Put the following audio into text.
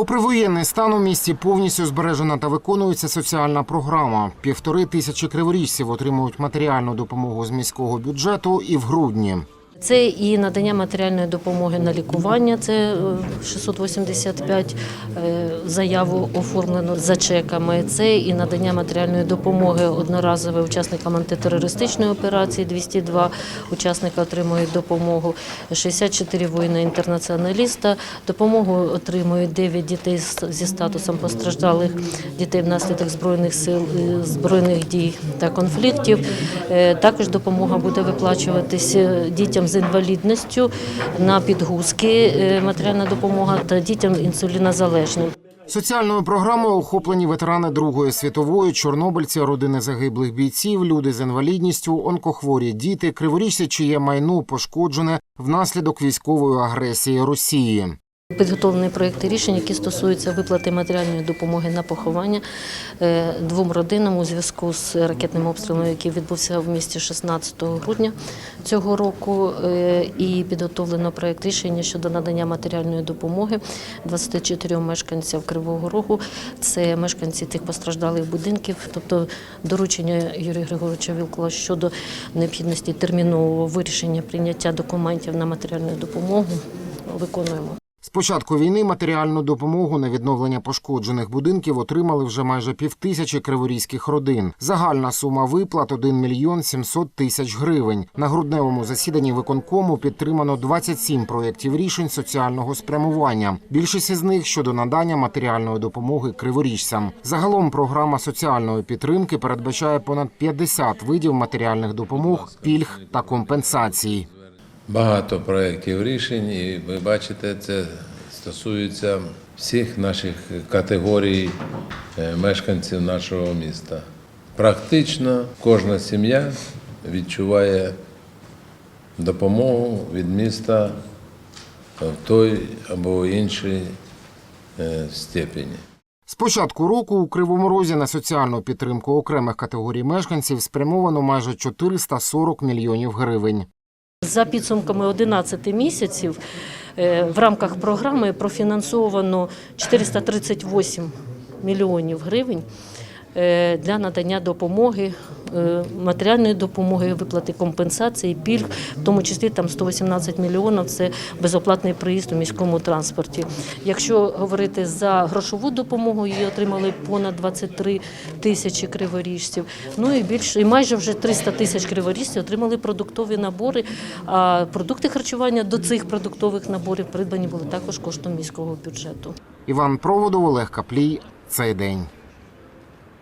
Попри воєнний стан у місті повністю збережена та виконується соціальна програма. Півтори тисячі криворіжців отримують матеріальну допомогу з міського бюджету і в грудні. Це і надання матеріальної допомоги на лікування, це е, 685 е, заяву оформлено за чеками. Це і надання матеріальної допомоги одноразове учасникам антитерористичної операції. 202 учасника отримують допомогу. 64 воїна-інтернаціоналіста. Допомогу отримують 9 дітей зі статусом постраждалих дітей внаслідок збройних сил е, збройних дій та конфліктів. Е, Також допомога буде виплачуватися дітям з інвалідністю на підгузки, е, матеріальна допомога та дітям інсулінозалежним. Соціальною програмою охоплені ветерани Другої світової, чорнобильці, родини загиблих бійців, люди з інвалідністю, онкохворі діти, криворіжці, чиє майно пошкоджене внаслідок військової агресії Росії. Підготовлені проекти рішень, які стосуються виплати матеріальної допомоги на поховання е, двом родинам у зв'язку з ракетним обстрілом, який відбувся в місті 16 грудня цього року. Е, І підготовлено проект рішення щодо надання матеріальної допомоги 24 мешканцям Кривого Рогу. Це мешканці тих постраждалих будинків, тобто доручення Юрія Григоровича Вілкола щодо необхідності термінового вирішення прийняття документів на матеріальну допомогу виконуємо. З початку війни матеріальну допомогу на відновлення пошкоджених будинків отримали вже майже півтисячі криворізьких родин. Загальна сума виплат 1 мільйон 700 тисяч гривень. На грудневому засіданні виконкому підтримано 27 проєктів рішень соціального спрямування. Більшість із них щодо надання матеріальної допомоги криворіжцям. Загалом програма соціальної підтримки передбачає понад 50 видів матеріальних допомог, пільг та компенсацій. Багато проєктів рішень, і ви бачите, це стосується всіх наших категорій е, мешканців нашого міста. Практично кожна сім'я відчуває допомогу від міста в той або іншій е, степені. З початку року у Кривому Розі на соціальну підтримку окремих категорій мешканців спрямовано майже 440 мільйонів гривень. За підсумками 11 місяців е, в рамках програми профінансовано 438 мільйонів гривень е, для надання допомоги, матеріальної допомоги, виплати компенсації, пільг, в тому числі там 118 мільйонів – це безоплатний проїзд у міському транспорті. Якщо говорити за грошову допомогу, її отримали понад 23 тисячі криворіжців. Ну і більше, і майже вже 300 тисяч криворіжців отримали продуктові набори. А продукти харчування до цих продуктових наборів придбані були також коштом міського бюджету. Іван Проводов, Олег Каплій. Цей день.